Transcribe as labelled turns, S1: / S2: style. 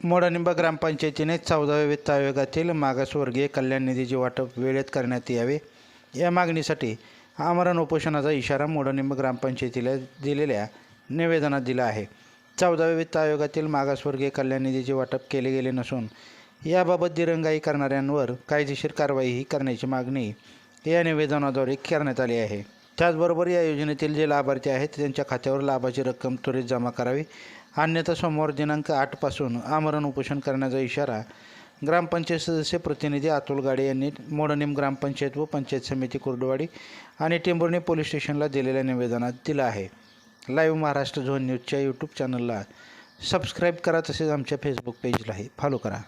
S1: मोडानिंबा ग्रामपंचायतीने चौदाव्या वित्त आयोगातील मागासवर्गीय कल्याण निधीचे वाटप वेळेत करण्यात यावे. या मागणीसाठी आमरण उपोषणाचा इशारा मोडनिंब ग्रामपंचायतीला दिलेल्या निवेदनात दिला आहे. चौदाव्या वित्त आयोगातील मागासवर्गीय कल्याण निधीचे वाटप केले गेले नसून याबाबत दिरंगाई करणाऱ्यांवर कायदेशीर कारवाईही करण्याची मागणी या निवेदनाद्वारे करण्यात आली आहे. त्याचबरोबर या योजनेतील जे लाभार्थी आहेत त्यांच्या खात्यावर लाभाची रक्कम त्वरित जमा करावी. अन्यथा सोमवार दिनांक आठपासून आमरण उपोषण करण्याचा इशारा ग्रामपंचायत सदस्य प्रतिनिधी अतुल गाडे यांनी मोडनीम ग्रामपंचायत व पंचायत समिती कुर्डवाडी आणि टेंभुर्णी पोलीस स्टेशनला दिलेल्या निवेदनात दिलं आहे. लाईव्ह महाराष्ट्र झोन न्यूजच्या यूट्यूब चॅनलला सबस्क्राईब करा तसेच आमच्या फेसबुक पेजलाही फॉलो करा.